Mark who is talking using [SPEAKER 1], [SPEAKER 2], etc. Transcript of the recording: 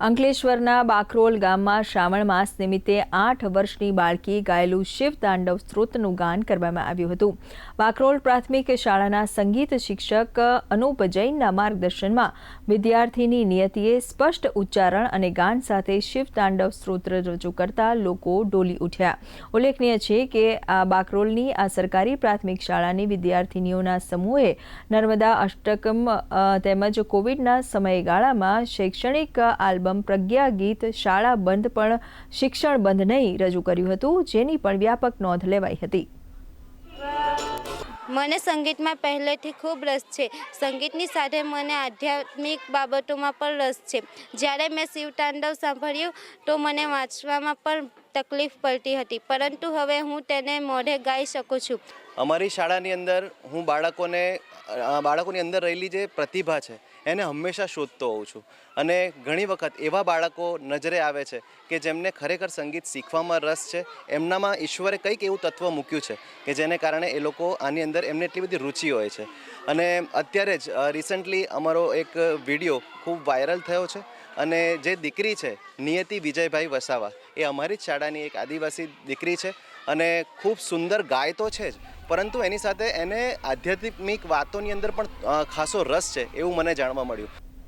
[SPEAKER 1] અંકલેશ્વરના બાકરોલ ગામમાં શ્રાવણ માસ નિમિત્તે આઠ વર્ષની બાળકી ગાયેલું શિવ તાંડવ સ્ત્રોતનું ગાન કરવામાં આવ્યું હતું. બાકરોલ પ્રાથમિક શાળાના સંગીત શિક્ષક અનુપ જૈનના માર્ગદર્શનમાં વિદ્યાર્થીની નિયતિએ સ્પષ્ટ ઉચ્ચારણ અને ગાન સાથે શિવ તાંડવ સ્ત્રોત્ર રજૂ કરતા લોકો ડોલી ઉઠ્યા. ઉલ્લેખનીય છે કે આ બાકરોલની આ સરકારી પ્રાથમિક શાળાની વિદ્યાર્થીનીઓના સમૂહે નર્મદા અષ્ટકમ તેમજ કોવિડના સમયગાળામાં શૈક્ષણિક આલ્બમ પ્રજ્ઞા ગીત શાળા બંધ પણ શિક્ષણ બંધ નહીં રજૂ કર્યું હતું, જેની પણ વ્યાપક નોંધ લેવાઈ હતી.
[SPEAKER 2] મને સંગીતમાં પહેલેથી ખૂબ રસ છે. સંગીતની સાથે મને આધ્યાત્મિક બાબતોમાં પણ રસ છે. જ્યારે મેં શિવ તાંડવ સાંભળ્યું, તો મને વાંચવામાં પણ તકલીફ પડતી હતી. પરંતુ હવે હું તેને મોઢે ગાઈ શકું છું.
[SPEAKER 3] અમારી શાળાની અંદર હું બાળકોને બાળકોની અંદર રહેલી જે પ્રતિભા છે, એને હંમેશા શોધતો હોઉં છું. અને ઘણી વખત એવા બાળકો નજરે આવે છે કે જેમને ખરેખર સંગીત શીખવામાં રસ છે. એમનામાં ઈશ્વરે કંઈક એવું તત્વ મૂક્યું છે કે જેને કારણે એ લોકો આની અંદર એમને એટલી બધી રુચિ હોય છે. અને અત્યારે જ રિસન્ટલી અમારો એક વીડિયો ખૂબ વાયરલ થયો છે. અને જે દીકરી છે, નિયતિ વિજયભાઈ વસાવા, એ અમારી જ શાળાની એક આદિવાસી દીકરી છે અને ખૂબ સુંદર ગાય તો છે જ, પરંતુ એની સાથે એને આધ્યાત્મિક વાતોની અંદર પણ ખાસો રસ છે એવું મને જાણવા મળ્યું.